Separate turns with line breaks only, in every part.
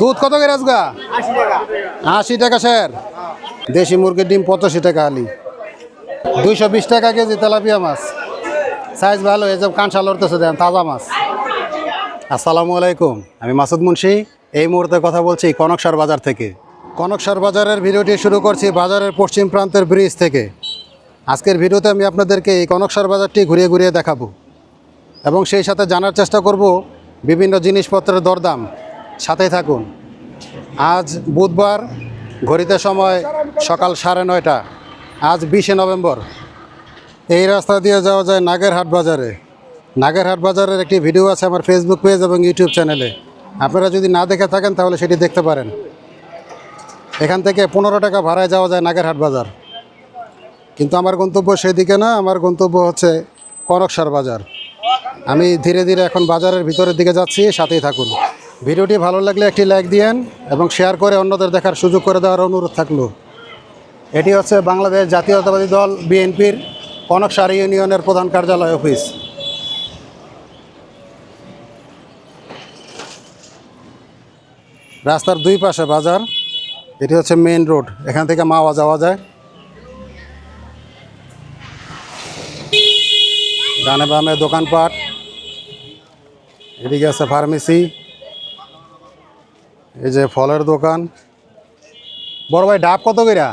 দুধ কত করে আজগা? আশি টাকা স্যার। দেশি মুরগির ডিম পঁচাশি টাকা আলি। দুইশো বিশ টাকা কেজি তেলাপিয়া মাছ। সাইজ ভালো যে কাঁচা লড়তেছে দেন, তাজা মাছ। আসসালামু আলাইকুম, আমি মাসুদ মুন্সি। এই মুহূর্তে কথা বলছি কনকসার বাজার থেকে। কনকসার বাজারের ভিডিওটি শুরু করছি বাজারের পশ্চিম প্রান্তের ব্রিজ থেকে। আজকের ভিডিওতে আমি আপনাদেরকে এই কনকসার বাজারটি ঘুরিয়ে ঘুরিয়ে দেখাবো। এবং সেই সাথে জানার চেষ্টা করব বিভিন্ন জিনিসপত্রের দরদাম। সাথেই থাকুন। আজ বুধবার, ঘড়িতে সময় সকাল সাড়ে নয়টা। আজ বিশে নভেম্বর। এই রাস্তা দিয়ে যাওয়া যায় নাগেরহাট বাজারে। নাগেরহাট বাজারের একটি ভিডিও আছে আমার ফেসবুক পেজ এবং ইউটিউব চ্যানেলে আপনারা যদি না দেখে থাকেন, তাহলে সেটি দেখতে পারেন। এখান থেকে পনেরো টাকা ভাড়ায় যাওয়া যায় নাগেরহাট বাজার। কিন্তু আমার গন্তব্য সেদিকে না, আমার গন্তব্য হচ্ছে কনকসার বাজার। আমি ধীরে ধীরে এখন বাজারের ভিতরের দিকে যাচ্ছি, সাথেই থাকুন। ভিডিওটি ভালো লাগলে একটি লাইক দিয়েন এবং শেয়ার করে অন্যদের দেখার সুযোগ করে দেওয়ার অনুরোধ থাকল। এটি হচ্ছে বাংলাদেশ জাতীয়তাবাদী দল বিএনপির কনকসার ইউনিয়নের প্রধান কার্যালয় অফিস। রাস্তার দুই পাশে বাজার, এটি হচ্ছে মেইন রোড, এখান থেকে মাওয়া যাওয়া যায়। ডানে বামে দোকানপাট, এদিকে আছে ফার্মেসি। এই যে ফলের দোকান। বড় ভাই, ডাব কত কইরা?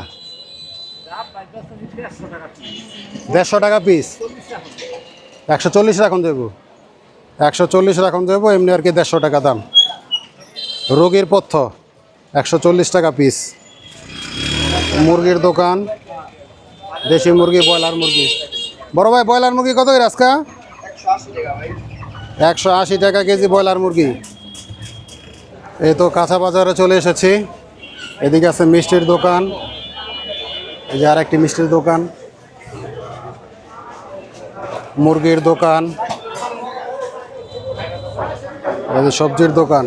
দেড়শো টাকা পিস। একশো চল্লিশ রাখুন দেবো। একশো চল্লিশ রাখুন দেবো, এমনি আর কি দেড়শো টাকা দাম। রোগীর পথ্য, একশো চল্লিশ টাকা পিস। মুরগির দোকান, দেশি মুরগি, ব্রয়লার মুরগি। বড় ভাই, ব্রয়লার মুরগি কত আজকা? একশো আশি টাকা কেজি ব্রয়লার মুরগি। এই তো কাঁচা বাজারে চলে এসেছি। এদিকে আছে মিষ্টির দোকান। এই যে আর একটি মিষ্টির দোকান। মুরগির দোকান। এই যে সবজির দোকান।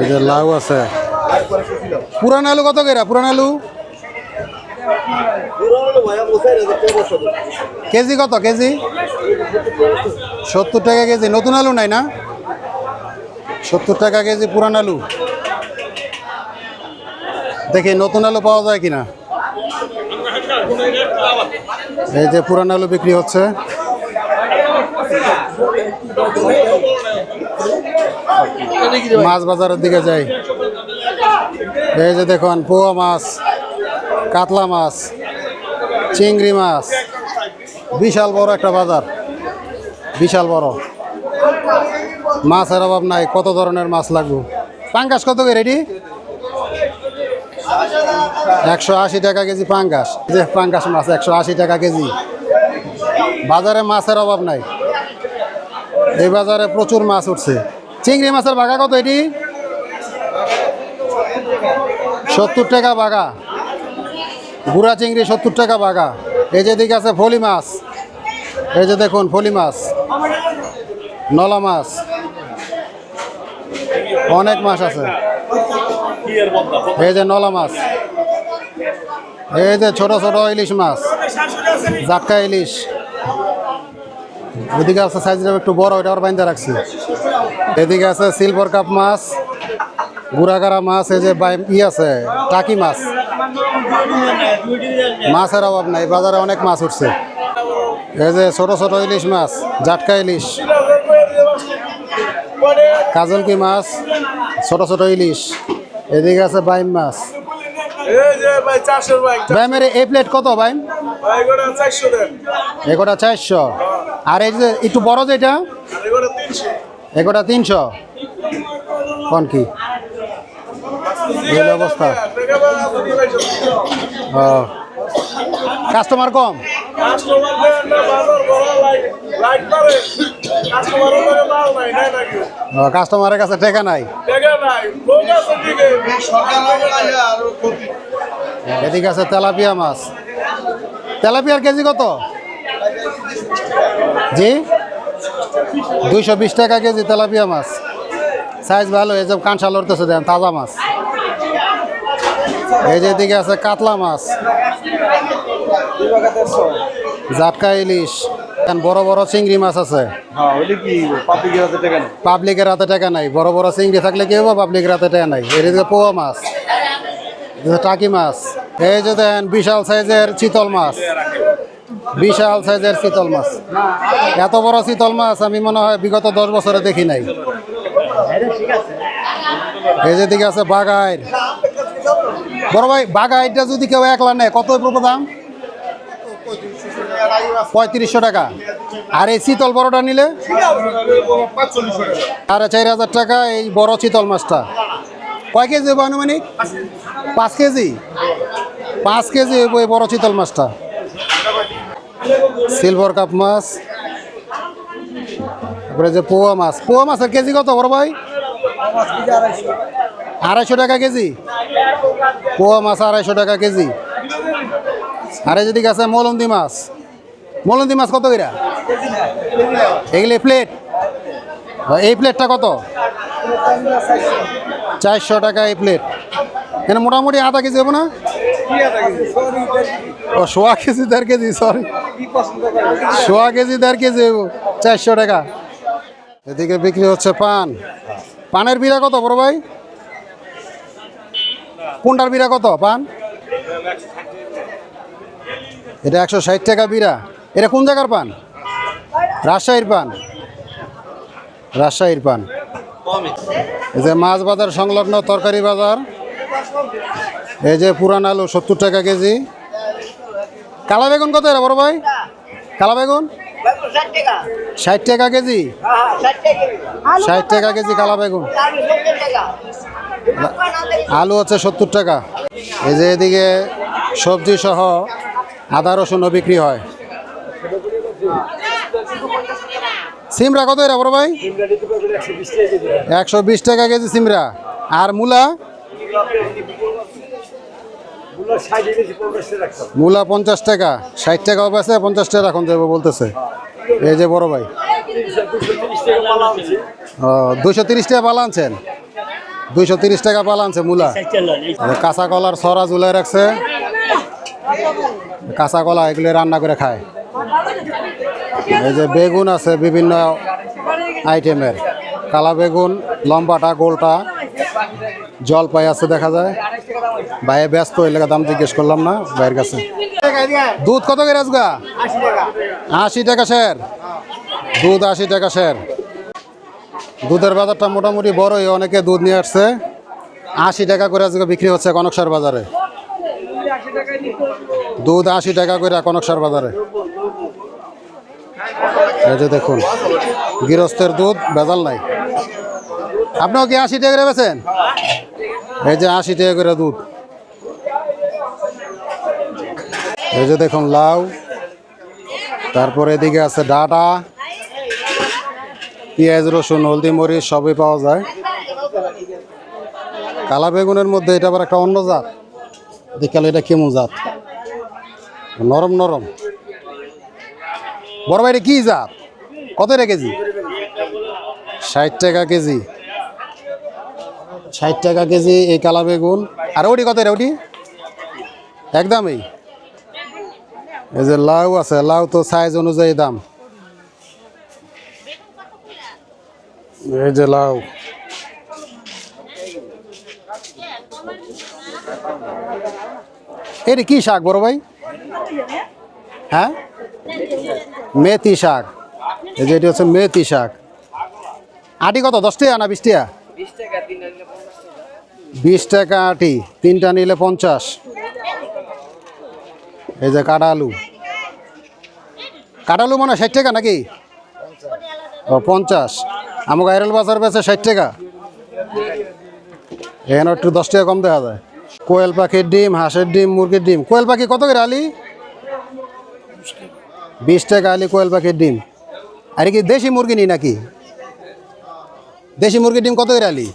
এই যে লাউ আছে। পুরান আলু কত কেরা? পুরান আলু? কেজি কত? কেজি? সত্তর টাকা কেজি। নতুন আলু নাই না? সত্তর টাকা কেজি পুরান আলু। দেখি, নতুন আলু পাওয়া যায় কিনা? এই যে পুরান আলু বিক্রি হচ্ছে। মাছ বাজারের দিকে যাই। এই যে দেখুন, পোয়া মাছ, কাতলা মাছ, চিংড়ি মাছ। বিশাল বড় একটা বাজার। বিশাল বড়। মাছের অভাব নাই, কত ধরনের মাছ লাগবে? পাঙ্গাস কত করে রেডি? একশো আশি টাকা কেজি পাঙ্গাস। যে পাঙ্গাস মাছ, একশো আশি টাকা কেজি। বাজারে মাছের অভাব নাই। এই বাজারে প্রচুর মাছ উঠছে। চিংড়ি মাছের বাঘা কত এটি? সত্তর টাকা বাঘা গুড়া চিংড়ি সত্তর টাকা বাঘা এই যে দিকে আছে ফলি মাছ। এই যে দেখুন, ফলি মাছ। নলা মাছ। অনেক মাছ আছে। এই যে নলা মাছ। এই যে ছোট ছোট ইলিশ মাছ। জাটকা ইলিশ। ওদিকে আছে সাইজটা একটু বড় ওটা আবার বাইন্দা রাখছি। এদিকে আছে সিলভার কাপ মাছ, গুড়াগাড়া মাছ, এই যে ই আছে, টাকি মাছ। মাছের অভাব নাই, বাজারে অনেক মাছ উঠছে। এই যে ছোট ছোট ইলিশ মাছ, জাটকা ইলিশ। কাজলকি মাছ ছোট ছোট ইলিশ এদিকে আছে বাইম মাছ।
এই
প্লেট কত এগোটা চারশো আর এই যে একটু বড় যেটা
আর এগুলো তিনশো।
এগোটা তিনশো। কোন কি? এই অবস্থা। ও। কাস্টমার কম? কাস্টমারের কাছে টেকা নাই? এদিকে আছে তেলাপিয়া মাছ। তেলাপিয়ার কেজি কত? জি? দুইশো বিশ টাকা কেজি তেলাপিয়া মাছ। সাইজ ভালো এই যে কাঁচা লড়তেছে দেন তাজা মাছ। এই যে এদিকে আছে কাতলা মাছ। জাটকা ইলিশ। বড় বড় চিংড়ি মাছ আছে।
হ্যাঁ পাবলিকের হাতে টাকা নেই?
পাবলিকের হাতে টাকা নাই। বড় বড় চিংড়ি থাকলে কি হব? পাবলিকের হাতে টাকা নাই। এদিকে পোয়া মাছ। টাকি মাছ। এই যে দেন বিশাল সাইজের চিতল মাছ। বিশাল সাইজের চিতল মাছ। এত বড় চিতল মাছ আমি মনে হয় বিগত দশ বছরে দেখি নাই। এই যে দিকে আছে বাগাইর বড় ভাই বাগাইরটা যদি কেউ একলা নেয় কত পড়বে দাম পঁয়ত্রিশশো টাকা। আর এই শীতল বড়টা নিলে? সাড়ে চার হাজার টাকা এই বড় চিতল মাছটা। কয় কেজি হইব আনুমানিক? পাঁচ কেজি? পাঁচ কেজি হইব এই বড় শীতল মাছটা। সিলভার কাপ মাছ। তারপরে যে পোয়া মাছ। পোয়া মাছের কেজি কত বড় ভাই? আড়াইশো টাকা কেজি। পোয়া মাছ আড়াইশো টাকা কেজি। আর যেদিকে আছে, মলন্দি মাছ। মলন্দি মাছ কত কইরা? এগুলি প্লেট এই প্লেটটা কত? চারশো টাকা এই প্লেট এখানে মোটামুটি আধা কেজি হবে না? ও, সোয়া কেজি, দেড় কেজি সরি সোয়া কেজি, দেড় কেজি চারশো টাকা। এদিকে বিক্রি হচ্ছে পান। পানের বিড়া কত বড় ভাই? কোনটার বিড়া কত, পান? এটা একশো ষাট টাকা বিড়া। এটা কোন জায়গার পান? রাজশাহীর পান। রাজশাহীর পান। এই যে মাছ বাজার সংলগ্ন তরকারি বাজার। এই যে পুরান আলু সত্তর টাকা কেজি। কালা বেগুন কত এরা বড় ভাই? কালা বেগুন?
ষাট টাকা
কেজি।
ষাট টাকা
কেজি কালা বেগুন।
আলু
হচ্ছে সত্তর টাকা। এই যে এদিকে সবজি সহ আদা রসুনও বিক্রি হয়। সিমরা কত এরা বড় ভাই? একশো বিশ টাকা কেজি সিমরা। আর মূলা? মূলা পঞ্চাশ টাকা। ষাট টাকা আছে পঞ্চাশ টাকা এখন দেবো বলতেছে। এই যে বড় ভাই। ও দুশো তিরিশ টাকা পালা আনছেন? দুইশো তিরিশ টাকা পালা আনছে মূলা। কাঁচা কলার সরা ঝুলাই রাখছে। কাঁচা কলা এগুলো রান্না করে খায়। এই যে বেগুন আছে বিভিন্ন আইটেমের। কালা বেগুন, লম্বাটা, গোলটা, জলপাই আছে দেখা যায়। ভাইয়ে ব্যস্ত এলাকা দাম জিজ্ঞেস করলাম না, ভাইয়ের কাছে। দুধ কত করে আজগা আশি টাকা স্যার দুধ আশি টাকা স্যার দুধের বাজারটা মোটামুটি বড়ই, অনেকে দুধ নিয়ে আসছে। আশি টাকা করে আজকে বিক্রি হচ্ছে কনকসার বাজারে। দুধ আশি টাকা করে কনকসার বাজারে। এই যে দেখুন, গৃহস্থের দুধ, ভেজাল নাই। আপনিও কি আশি টাকা করে বেছেন এই যে আশি টাকা করে দুধ। এই যে দেখুন, লাউ। তারপরে এদিকে আছে ডাটা। পেঁয়াজ, রসুন, হলদি, মরিচ, সবই পাওয়া যায়। কালা বেগুনের মধ্যে এটা আবার একটা অন্য জাত। দেখালে এটা কেমন জাত? নরম নরম। বড় ভাই এটা কি জাত কত এটা কেজি? ষাট টাকা কেজি। ষাট টাকা কেজি এই কালা বেগুন। আর ওটি কত এটা ওটি একদমই। এই যে লাউ আছে, লাউ তো সাইজ অনুযায়ী দাম। এই যে লাউ। এটি কি শাক বড় ভাই? হ্যাঁ? মেথি শাক। এই যে এটি হচ্ছে মেথি শাক। আটি কত? দশ টাকা না বিশ টাকা? বিশ টাকা আটি। তিনটা নিলে পঞ্চাশ। এই যে কাটা আলু। কাটা আলু মানে ষাট টাকা নাকি? ও, পঞ্চাশ। আমাকে আইরল বাজার বেছে ষাট টাকা। এখানে একটু দশ টাকা কম দেখা যায়। কোয়েল পাখির ডিম, হাঁসের ডিম, মুরগির ডিম। কোয়েল পাখি কত করে আলি? বিশ টাকা আলি কোয়েল পাখির ডিম। আর কি দেশি মুরগি নি নাকি? দেশি মুরগির ডিম কত করে আলি?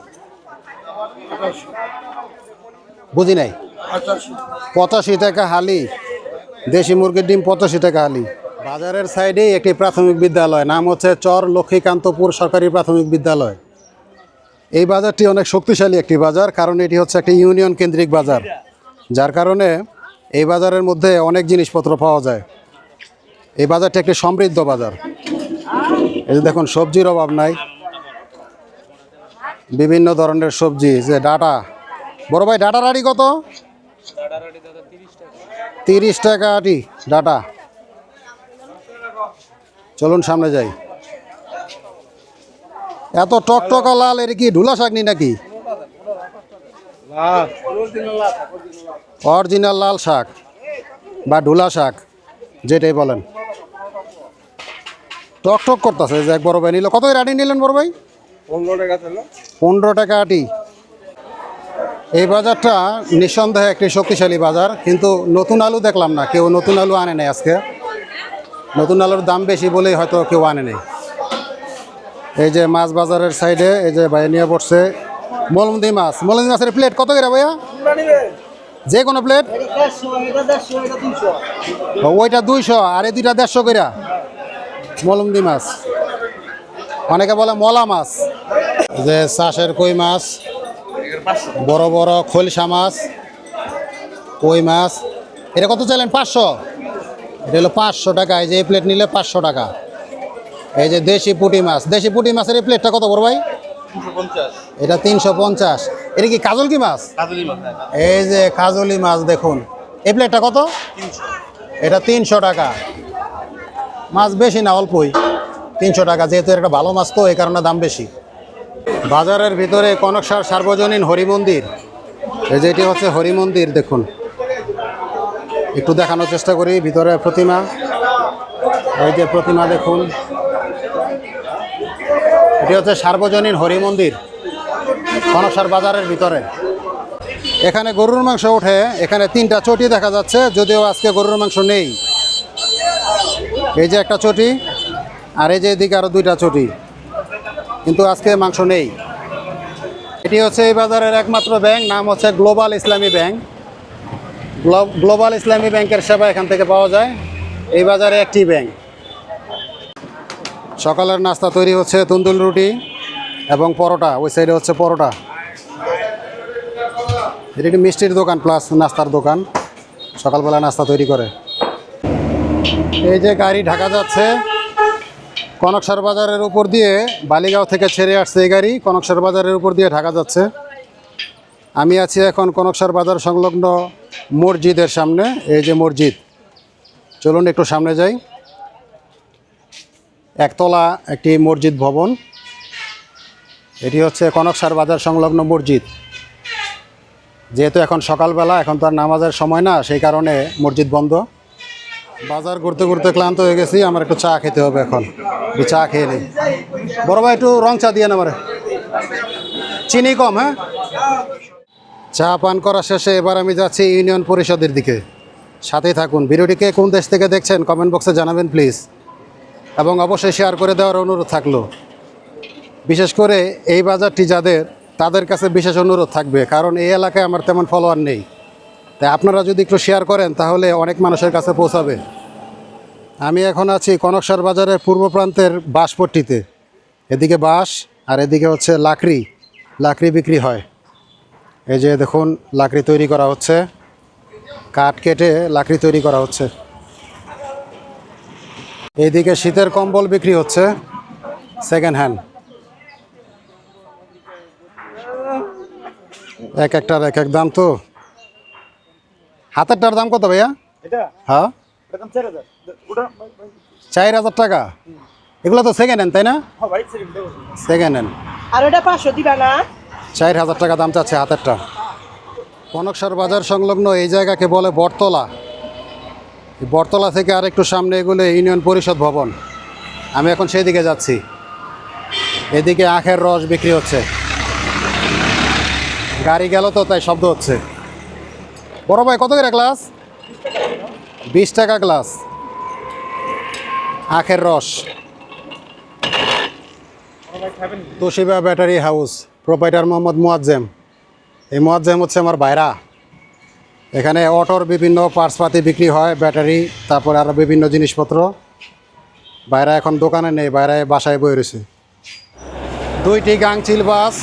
বুঝি নাই? পঁচাশি টাকা হালি দেশি মুরগির ডিম পঁচাশি টাকা হালি বাজারের সাইডেই একটি প্রাথমিক বিদ্যালয়, নাম হচ্ছে চর লক্ষ্মীকান্তপুর সরকারি প্রাথমিক বিদ্যালয়। এই বাজারটি অনেক শক্তিশালী একটি বাজার, কারণ এটি হচ্ছে একটি ইউনিয়ন কেন্দ্রিক বাজার। যার কারণে এই বাজারের মধ্যে অনেক জিনিসপত্র পাওয়া যায়। এই বাজারটা একটি সমৃদ্ধ বাজার। এই যে দেখুন, সবজির অভাব নাই। বিভিন্ন ধরনের সবজি যে ডাটা। বড় ভাই, ডাটার আড়ি কত? তিরিশ টাকা আটি ডাটা। চলুন সামনে যাই। এত টকটকা লাল, এর কি ঢুলা শাক নি নাকি? অরিজিনাল লাল শাক বা ঢুলা শাক, যেটাই বলেন। টক টক করতেছে যে এক বড় ভাই নিল। কত আটি নিলেন বড় ভাই?
পনেরো টাকা
পনেরো টাকা আটি। এই বাজারটা নিঃসন্দেহে একটি শক্তিশালী বাজার কিন্তু নতুন আলু দেখলাম না কেউ নতুন আলু আনে নাই আজকে। নতুন আলুর দাম বেশি বলেই হয়তো কেউ আনে নেই। এই যে মাছ বাজারের সাইডে এই যে ভাই নিয়ে পড়ছে মলমদি মাছ। মলমদি মাছের প্লেট কত করে ভাইয়া? যে কোনো প্লেট ওইটা দুইশো আর এই দুইটা দেড়শো করে মলমদি মাছ। অনেকে বলে মলা মাছ। যে চাষের কই মাছ বড় বড় খলসা মাছ কই মাছ। এটা কত চাইলেন? পাঁচশো। এটা হলো পাঁচশো টাকা। এই যে এই প্লেট নিলে পাঁচশো টাকা। এই যে দেশি পুঁটি মাছ। দেশি পুঁটি মাছের এই প্লেটটা কত বড় ভাই? এটা তিনশো পঞ্চাশ। এটা কি কাজল কি মাছ? এই যে কাজলি মাছ দেখুন। এই প্লেটটা কত? এটা তিনশো টাকা। মাছ বেশি না, অল্পই। তিনশো টাকা, যেহেতু একটা ভালো মাছ, তো এই কারণে দাম বেশি। বাজারের ভিতরে কনকসার সার্বজনীন হরি মন্দির। এই যে এটি হচ্ছে হরি মন্দির, দেখুন। একটু দেখানোর চেষ্টা করি, ভিতরে প্রতিমা। এই যে প্রতিমা, দেখুন। এটি হচ্ছে সার্বজনীন হরি মন্দির, কনকসার বাজারের ভিতরে। এখানে গরুর মাংস ওঠে, এখানে তিনটা চটি দেখা যাচ্ছে, যদিও আজকে গরুর মাংস নেই। এই যে একটা চটি, আর এই যে এদিকে আরও দুইটা চটি। কিন্তু আজকে মাংস নেই। এটি হচ্ছে এই বাজারের একমাত্র ব্যাংক, নাম হচ্ছে গ্লোবাল ইসলামী ব্যাংক। গ্লো- গ্লোবাল ইসলামী ব্যাংকের সেবা এখান থেকে পাওয়া যায়। এই বাজারে একটি ব্যাংক। সকালের নাস্তা তৈরি হচ্ছে তন্দুল রুটি এবং পরোটা। ওই সাইডে হচ্ছে পরোটা। এটি একটি মিষ্টির দোকান, প্লাস নাস্তার দোকান। সকালবেলা নাস্তা তৈরি করে। এই যে গাড়ি ঢাকা যাচ্ছে, কনকসার বাজারের উপর দিয়ে বালিগাঁও থেকে ছেড়ে আসছে এই গাড়ি, কনকসার বাজারের উপর দিয়ে ঢাকা যাচ্ছে। আমি আছি এখন কনকসার বাজার সংলগ্ন মসজিদের সামনে, এই যে মসজিদ। চলুন একটু সামনে যাই। একতলা একটি মসজিদ ভবন। এটি হচ্ছে কনকসার বাজার সংলগ্ন মসজিদ। যেহেতু এখন সকালবেলা, এখন তো আর নামাজের সময় না, সেই কারণে মসজিদ বন্ধ। বাজার ঘুরতে ঘুরতে ক্লান্ত হয়ে গেছি, আমার একটু চা খেতে হবে এখন। একটু চা খেয়ে নিই বড় ভাই, একটু রং চা দিয়ে আমার। চিনি কম হ্যাঁ? চা পান করা শেষে এবার আমি যাচ্ছি ইউনিয়ন পরিষদের দিকে। সাথেই থাকুন। ভিডিওটিকে কোন দেশ থেকে দেখছেন কমেন্ট বক্সে জানাবেন প্লিজ এবং অবশ্যই শেয়ার করে দেওয়ার অনুরোধ থাকল। বিশেষ করে এই বাজারটি যাদের, তাদের কাছে বিশেষ অনুরোধ থাকবে, কারণ এই এলাকায় আমার তেমন ফলোয়ার নেই। তাই আপনারা যদি একটু শেয়ার করেন, তাহলে অনেক মানুষের কাছে পৌঁছাবে। আমি এখন আছি কনকসার বাজারের পূর্ব প্রান্তের বাঁশপট্টিতে। এদিকে বাঁশ আর এদিকে হচ্ছে লাকড়ি। লাকড়ি বিক্রি হয়। এই যে দেখুন, লাকড়ি তৈরি করা হচ্ছে। কাঠ কেটে লাকড়ি তৈরি করা হচ্ছে। এইদিকে শীতের কম্বল বিক্রি হচ্ছে। সেকেন্ড হ্যান্ড এক একটার এক এক দাম তো। হাতেরটার দাম কত ভাইয়া?
এটা?
হ্যাঁ।
চার হাজার।
টাকা? এগুলো তো সেকেন্ড হ্যান্ড তাই না?
হ্যাঁ সেকেন্ড
সেকেন্ড হ্যান্ড
আর ওটা পাঁচশো দিবা না?
চার হাজার টাকা দাম চাচ্ছে হাতেরটা। কনকসর বাজার সংলগ্ন এই জায়গাকে বলে বটতলা। বটতলা থেকে আর একটু সামনে এগুলো ইউনিয়ন পরিষদ ভবন। আমি এখন সেই দিকে যাচ্ছি। এদিকে আখের রস বিক্রি হচ্ছে। গাড়ি গেল তো তাই শব্দ হচ্ছে। বড় ভাই, কত করে গ্লাস বিশ টাকা গ্লাস আখের রস। Toshiba battery house proprietor Mohammad Moazzem. এই মোয়াজ্জেম হচ্ছে আমার ভাইরা। এখানে অটোর বিভিন্ন পার্টসপাতি বিক্রি হয়, ব্যাটারি, তারপরে আরও বিভিন্ন জিনিসপত্র। বাইরা এখন দোকানে নেই বাইরে বাসায় বয়ে রয়েছে। দুইটি গাংচিল বাস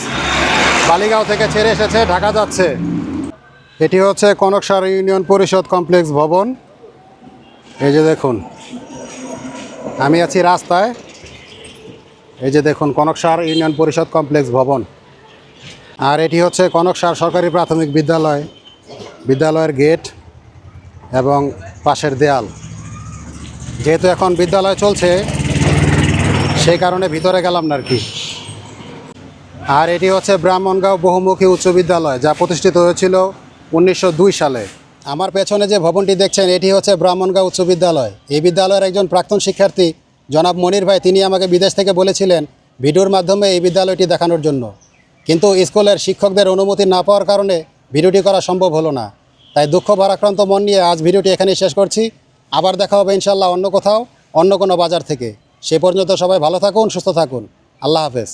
বালিগাঁও থেকে ছেড়ে এসেছে, ঢাকা যাচ্ছে। এটি হচ্ছে কনকসার ইউনিয়ন পরিষদ কমপ্লেক্স ভবন। এই যে দেখুন, আমি আছি রাস্তায়। এই যে দেখুন, কনকসার ইউনিয়ন পরিষদ কমপ্লেক্স ভবন। আর এটি হচ্ছে কনকসার সরকারি প্রাথমিক বিদ্যালয়, বিদ্যালয়ের গেট এবং পাশের দেয়াল। যেহেতু এখন বিদ্যালয় চলছে সেই কারণে ভিতরে গেলাম না আর কি। আর এটি হচ্ছে ব্রাহ্মণগাঁও বহুমুখী উচ্চ বিদ্যালয়, যা প্রতিষ্ঠিত হয়েছিল উনিশশো দুই সালে। আমার পেছনে যে ভবনটি দেখছেন, এটি হচ্ছে ব্রাহ্মণগাঁও উচ্চ বিদ্যালয়। এই বিদ্যালয়ের একজন প্রাক্তন শিক্ষার্থী, জনাব মনির ভাই, তিনি আমাকে বিদেশ থেকে বলেছিলেন ভিডিওর মাধ্যমে এই বিদ্যালয়টি দেখানোর জন্য। কিন্তু স্কুলের শিক্ষকদের অনুমতি না পাওয়ার কারণে ভিডিওটি করা সম্ভব হলো না। তাই দুঃখ, ভারাক্রান্ত মন নিয়ে আজ ভিডিওটি এখানেই শেষ করছি। আবার দেখা হবে ইনশাল্লাহ অন্য কোথাও, অন্য কোনো বাজার থেকে। সে পর্যন্ত সবাই ভালো থাকুন, সুস্থ থাকুন। আল্লাহ হাফেজ।